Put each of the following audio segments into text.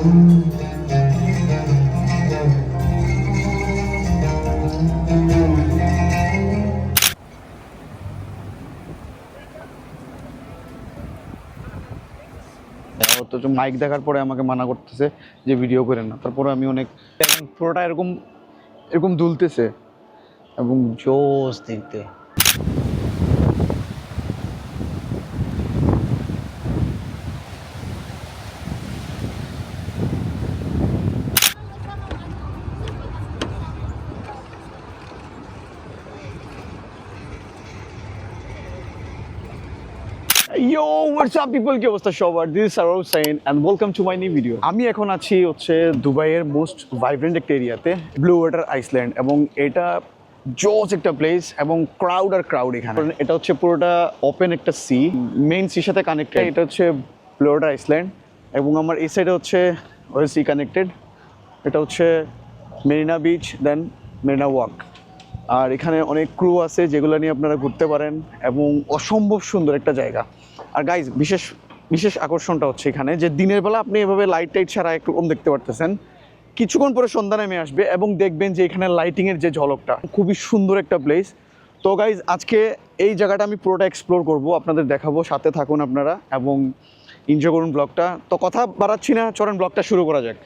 অথচ মাইক দেখার পরে আমাকে মানা করতেছে যে ভিডিও করে না। তারপরে আমি অনেক পুরোটা এরকম এরকম দুলতেছে। এবং জোস দেখতে। হোয়াটস আপ পিপল কি অবস্থা সবার? This is Saro Shine and welcome to my new video আমি এখন আছি হচ্ছে দুবাইয়ের মোস্ট ভাইব্রেন্ট একটা এরিয়াতে ব্লু ওয়াটার আইসল্যান্ড এবং এটা জোস একটা প্লেস এবং ক্রাউড আর ক্রাউড এখানে। এটা হচ্ছে পুরোটা ওপেন একটা সি মেইন সির সাথে কানেক্টেড এটা হচ্ছে ব্লু ওয়াটার আইসল্যান্ড এবং আমার এই সাইডে হচ্ছে সি কানেক্টেড এটা হচ্ছে Marina beach then Marina walk আর এখানে অনেক ক্রু আছে যেগুলো নিয়ে আপনারা ঘুরতে পারেন, এবং অসম্ভব সুন্দর একটা জায়গা। আর গাইজ বিশেষ বিশেষ আকর্ষণটা হচ্ছে এখানে যে দিনের বেলা আপনি এভাবে লাইট টাইট ছাড়া একরকম দেখতে পারতেছেন। কিছুক্ষণ পরে সন্ধ্যা নেমে আসবে এবং দেখবেন যে এখানে লাইটিংয়ের যে ঝলকটা, খুবই সুন্দর একটা প্লেস তো গাইজ আজকে এই জায়গাটা আমি পুরোটা এক্সপ্লোর করব, আপনাদের দেখাবো, সাথে থাকুন আপনারা এবং এনজয় করুন ব্লগটা তো কথা বাড়াচ্ছি না চরণ ব্লগটা শুরু করা যাক।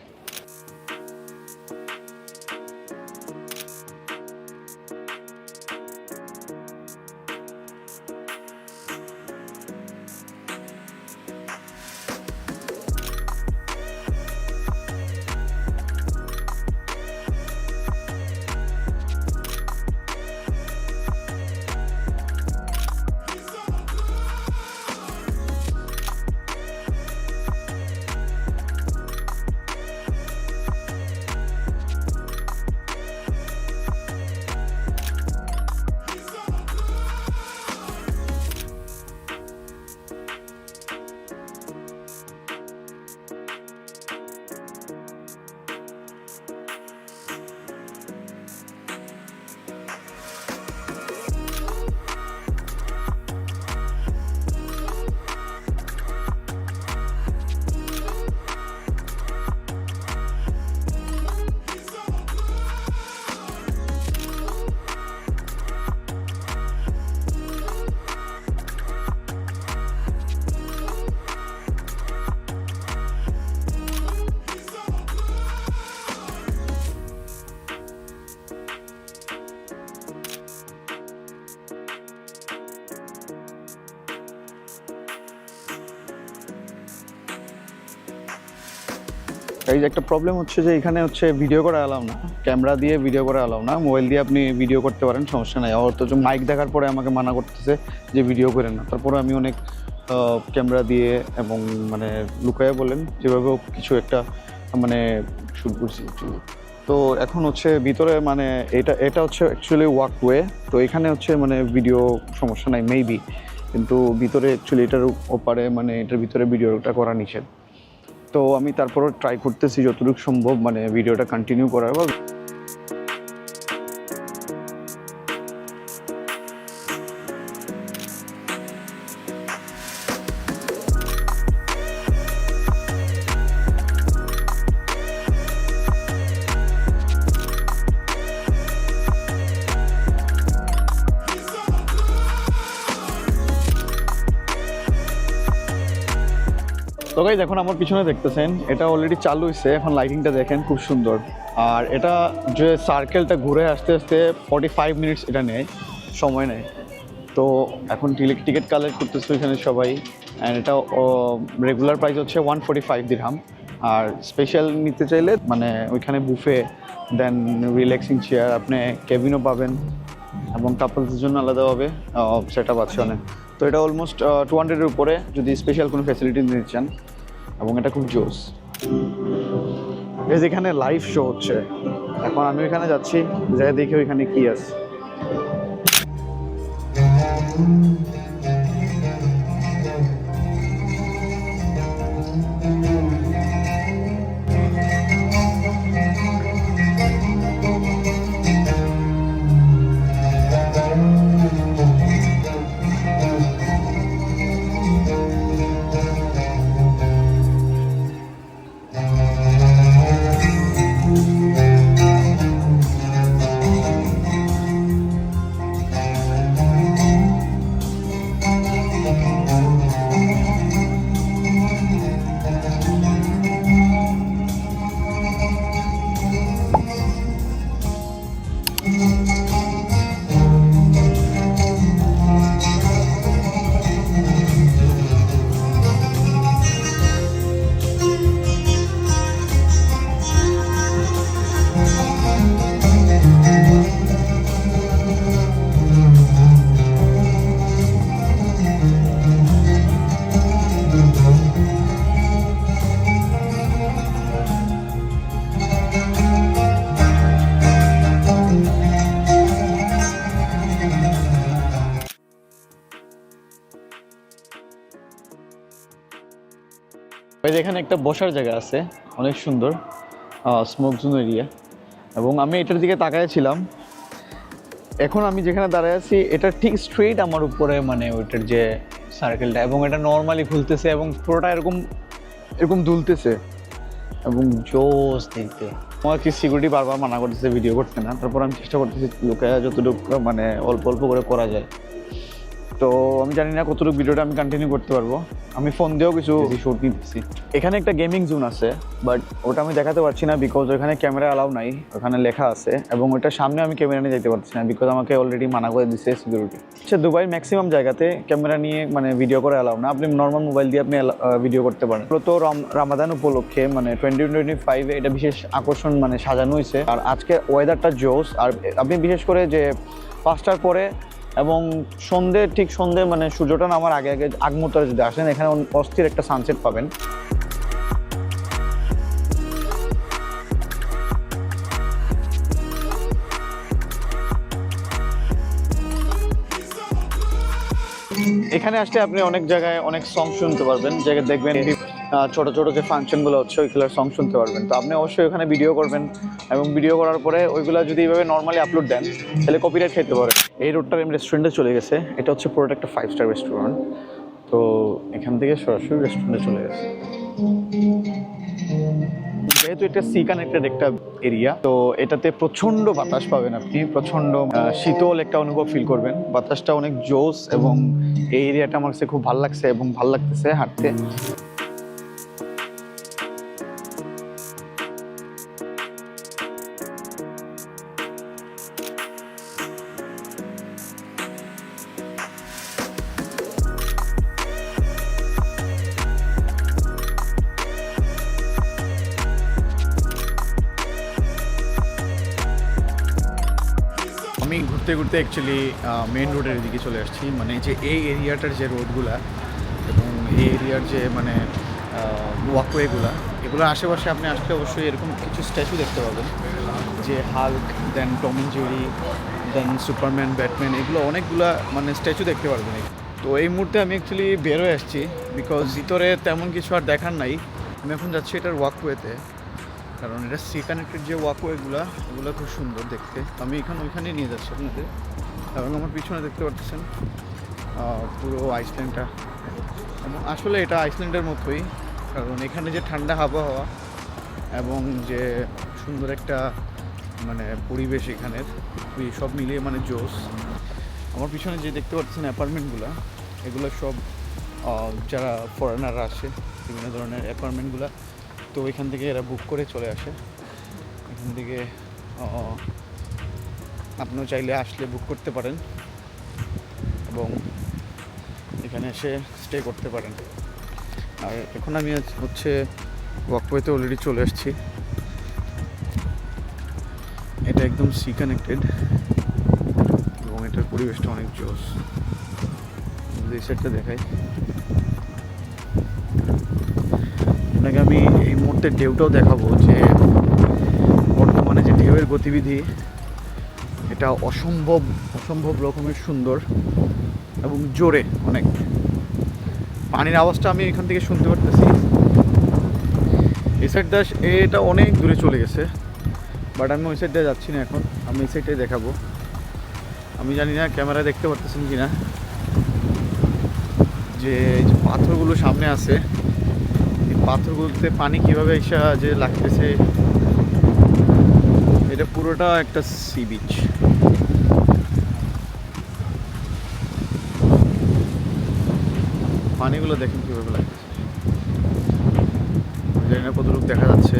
এই যে একটা প্রবলেম হচ্ছে যে এখানে হচ্ছে ভিডিও করা এলাও না। ক্যামেরা দিয়ে ভিডিও করা এলাও না। মোবাইল দিয়ে আপনি ভিডিও করতে পারেন, সমস্যা নাই। অথচ মাইক দেখার পরে আমাকে মানা করতেছে যে ভিডিও করেন না। তারপরে আমি অনেক ক্যামেরা দিয়ে এবং মানে লুকায়ে বলেন, যেভাবে কিছু একটা মানে শুট করছি। তো এখন হচ্ছে ভিতরে মানে এটা এটা হচ্ছে অ্যাকচুয়ালি ওয়াকওয়ে তো এখানে হচ্ছে মানে ভিডিও সমস্যা নাই মেবি কিন্তু ভিতরে অ্যাকচুয়ালি এটার ওপারে মানে এটার ভিতরে ভিডিওটা করা নিষেধ। তো আমি তারপরও ট্রাই করতেছি যতটুকু সম্ভব মানে ভিডিওটা কন্টিনিউ করার। বা তো গাইজ এখন আমার পিছনে দেখতেছেন, এটা অলরেডি চালু হয়েছে এখন লাইটিংটা দেখেন, খুব সুন্দর। আর এটা যে সার্কেলটা ঘুরে আসতে আসতে ফর্টি ফাইভ মিনিটস এটা নেয়, সময় নেয়। তো এখন টিকিট কালেক্ট করতেছে এখানে সবাই অ্যান্ড এটা রেগুলার প্রাইস হচ্ছে ওয়ান ফোর্টি ফাইভ দিরহাম আর স্পেশাল নিতে চাইলে মানে ওইখানে বুফে দেন রিল্যাক্সিং চেয়ার আপনি কেবিনও পাবেন, এবং কাপলসের জন্য আলাদাভাবে সেট আপ আছে অনেক। এটা অলমোস্ট টু হান্ড্রেডের উপরে যদি স্পেশাল কোনো ফ্যাসিলিটি নিতে চান, এবং এটা খুব জোস। এখানে লাইভ শো হচ্ছে। এখন আমি ওইখানে যাচ্ছি, যাই দেখি ওইখানে কি আছে। যে এখানে একটা বসার জায়গা আছে, অনেক সুন্দর স্মোক জোন এরিয়া এবং আমি এটার দিকে তাকাইছিলাম এখন আমি যেখানে দাঁড়ায় আছি, এটা ঠিক স্ট্রেট আমার উপরে মানে ওইটার যে সার্কেলটা এবং এটা নর্মালি খুলতেছে এবং পুরোটা এরকম এরকম দুলতেছে। এবং জোস দেখতে। আমার কি সিকিউরিটি বারবার মানা করতেছে ভিডিও করতে না। তারপর আমি চেষ্টা করতেছি লোকে যতটুকু মানে অল্প অল্প করে করা যায়। তো আমি জানি না কতটুকু ভিডিওটা আমি কন্টিনিউ করতে পারব। আমি ফোন দিয়েও কিছু শুট নিতেছি এখানে একটা গেমিং জোন আছে বাট ওটা আমি দেখাতে পারছি না বিকজ ওখানে ক্যামেরা অ্যালাউ নাই ওখানে লেখা আছে এবং ওটার সামনে আমি ক্যামেরা নিয়ে যেতে পারছি না বিকজ আমাকে অলরেডি মানা করে দিচ্ছে সিকিউরিটি আচ্ছা দুবাই ম্যাক্সিমাম জায়গাতে ক্যামেরা নিয়ে মানে ভিডিও করে অ্যালাউ না আপনি নর্মাল মোবাইল দিয়ে আপনি ভিডিও করতে পারেন। তো রামাদান উপলক্ষে মানে টোয়েন্টি টোয়েন্টি ফাইভে এটা বিশেষ আকর্ষণ মানে সাজানো হয়েছে। আর আজকে ওয়েদারটা জোস আর আপনি বিশেষ করে যে পাঁচটার পরে এবং সন্ধে, ঠিক সন্ধে মানে সূর্যটা নামার আগে আগে আগ মুহূর্তে যদি আসেন, এখানে অস্থির একটা সানসেট পাবেন। এখানে আসলে আপনি অনেক জায়গায় অনেক সং শুনতে পারবেন। জায়গায় দেখবেন ছোট ছোট যে ফাংশনগুলো হচ্ছে ওইগুলোর সং শুনতে পারবেন। তো আপনি অবশ্যই ওখানে ভিডিও করবেন এবং ভিডিও করার পরে ওইগুলো যদি এইভাবে নর্মালি আপলোড দেন তাহলে কপিরাইট খেতে পারে এই রোডটার আমি রেস্টুরেন্টে চলে গেছে। এটা হচ্ছে পুরোটা একটা ফাইভ স্টার রেস্টুরেন্ট তো এখান থেকে সরাসরি রেস্টুরেন্টে চলে গেছে। যেহেতু এটা সি কানেক্টেড একটা এরিয়া তো এটাতে প্রচণ্ড বাতাস পাবেন আপনি। প্রচণ্ড আহ, শীতল একটা অনুভব ফিল করবেন। বাতাসটা অনেক জোস এবং এই এরিয়াটা আমার কাছে খুব ভালো লাগছে এবং ভালো লাগতেছে হাঁটতে। আমি ঘুরতে ঘুরতে অ্যাকচুয়ালি মেন রোডের দিকে চলে আসছি। মানে যে এই এরিয়াটার যে রোডগুলা এবং এই এরিয়ার যে মানে ওয়াকওয়েগুলা এগুলোর আশেপাশে আপনি আসলে অবশ্যই এরকম কিছু স্ট্যাচু দেখতে পাবেন। যে Hulk then Tom Jerry then Superman Batman এগুলো অনেকগুলা মানে স্ট্যাচু দেখতে পারবেন। তো এই মুহূর্তে আমি অ্যাকচুয়ালি বেরোয় আসছি বিকজ ভিতরে তেমন কিছু আর দেখার নাই। আমি এখন যাচ্ছি এটার ওয়াকওয়েতে কারণ এটা সি কানেক্টেড যে ওয়াকওয়েগুলো এগুলো খুব সুন্দর দেখতে। আমি এখানে ওইখানে নিয়ে যাচ্ছি আপনাদের। এবং আমার পিছনে দেখতে পাচ্ছেন পুরো আইসল্যান্ডটা এবং আসলে এটা আইসল্যান্ডের মতোই, কারণ এখানে যে ঠান্ডা আবহাওয়া এবং যে সুন্দর একটা মানে পরিবেশ এখানের সব মিলিয়ে মানে জোস আমার পিছনে যে দেখতে পাচ্ছেন অ্যাপার্টমেন্টগুলো, এগুলো সব যারা ফরেনাররা আসে, বিভিন্ন ধরনের অ্যাপার্টমেন্টগুলো তো এখান থেকে এরা বুক করে চলে আসে। এখান থেকে আপনিও চাইলে আসলে বুক করতে পারেন এবং এখানে এসে স্টে করতে পারেন। আর এখন আমি হচ্ছে ওয়াকওয়েতে অলরেডি চলে এসেছি এটা একদম সি কানেক্টেড এবং এটার পরিবেশটা অনেক জোস। এই সাইডটা দেখাই। আপনাকে আমি এই মুহূর্তে ঢেউটাও দেখাবো যে বর্তমানে যে ঢেউয়ের গতিবিধি, এটা অসম্ভব অসম্ভব রকমের সুন্দর এবং জোরে অনেক। পানির আওয়াজটা আমি এখান থেকে শুনতে পারতেছি। এই সাইডটা এটা অনেক দূরে চলে গেছে বাট আমি ওই সাইডটা যাচ্ছি না এখন। আমি এই সাইডটাই দেখাবো। আমি জানি না ক্যামেরা দেখতে পারতেছেন কি না যে পাথরগুলো সামনে আছে পাথরগুলোতে পানি কীভাবে এসে যে লাগতেছে, এটা পুরোটা একটা সি বিচ পানিগুলো দেখেন কীভাবে লাগতেছে। জানি না কতটুকু দেখা যাচ্ছে।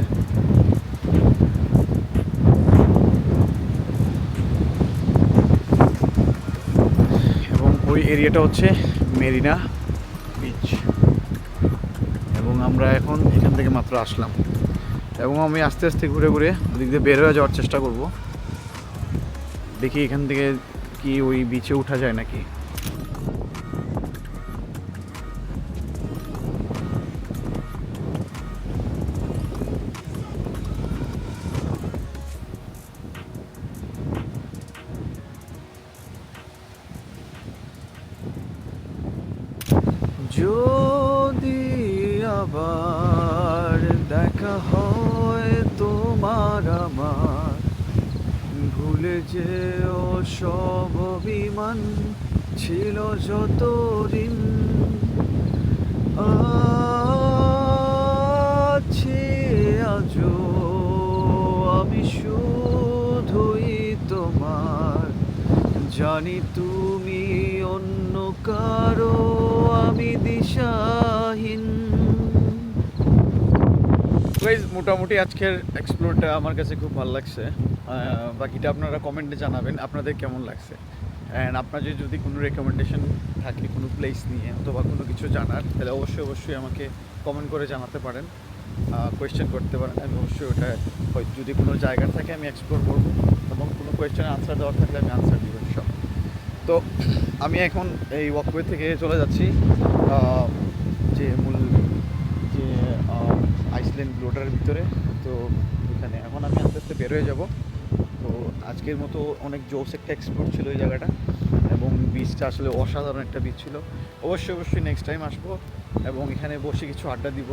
এবং ওই এরিয়াটা হচ্ছে মেরিনা বিচ এবং আমরা এখন এখান থেকে মাত্র আসলাম। এবং আমি আস্তে আস্তে ঘুরে ঘুরে ওদিক দিয়ে বের হয়ে যাওয়ার চেষ্টা করব। দেখি এখান থেকে কি ওই বিচে উঠা যায় নাকি। আবার দেখা হয় তোমার আমার। ভুলে যেও সব অভিমান ছিল যত ঋণ আছি আজও। আমি শুধুই তোমার। জানি তুমি অন্য কারও, আমি দিশাহীন। গাইজ মোটামুটি আজকের এক্সপ্লোরটা আমার কাছে খুব ভালো লাগছে। বাকিটা আপনারা কমেন্টে জানাবেন, আপনাদের কেমন লাগছে? অ্যান্ড আপনাদের যদি কোনো রেকমেন্ডেশন থাকে কোনো প্লেস নিয়ে অথবা কোনো কিছু জানার, তাহলে অবশ্যই অবশ্যই আমাকে কমেন্ট করে জানাতে পারেন কোয়েশ্চেন করতে পারেন। আমি অবশ্যই ওটা যদি কোনো জায়গা থাকে আমি এক্সপ্লোর করব এবং কোনো কোয়েশ্চেনের আনসার দেওয়ার থাকলে আমি আনসার দিব সব। তো, আমি এখন এই ওয়াকওয়ে থেকে চলে যাচ্ছি। যে মূল আহ, আইসল্যান্ড ব্লোটারের ভিতরে তো এখানে এখন আমি আস্তে আস্তে বের হয়ে যাব। তো আজকের মতো অনেক জোস একটা এক্সপ্লোর ছিল এই জায়গাটা এবং বিচটা আসলে অসাধারণ একটা বিচ ছিল। অবশ্যই অবশ্যই নেক্সট টাইম আসব এবং এখানে বসে কিছু আড্ডা দিব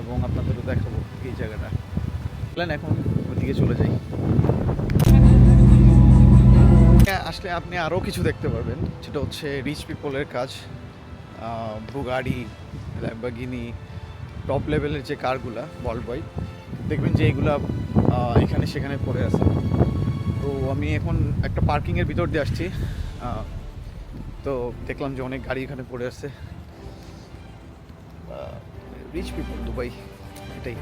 এবং আপনাদেরও দেখাবো এই জায়গাটা। প্ল্যান এখন ওদিকে চলে যাই। হ্যাঁ, আসলে আপনি আরও কিছু দেখতে পারবেন সেটা হচ্ছে রিচ পিপলের কাজ বুগাড়ি ল্যাম্বাগিনি টপ লেভেলের যে কারগুলো বল বয় দেখবেন যে এইগুলা এখানে সেখানে পড়ে আছে। তো আমি এখন একটা পার্কিংয়ের ভিতর দিয়ে আসছি। তো দেখলাম যে অনেক গাড়ি এখানে পড়ে আছে। রিচ পিপল দুবাই এটাই।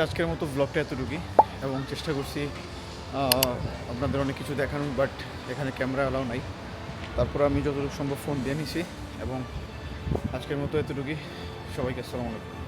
আজকের মতো ব্লগটা এতটুকুই এবং চেষ্টা করছি আপনাদের অনেক কিছু দেখানোর বাট এখানে ক্যামেরা অ্যালাউ নাই। তারপর আমি যতটুকু সম্ভব ফোন দিয়ে নিছি এবং আজকের মতো এতটুকুই। সবাইকে আসসালামু আলাইকুম।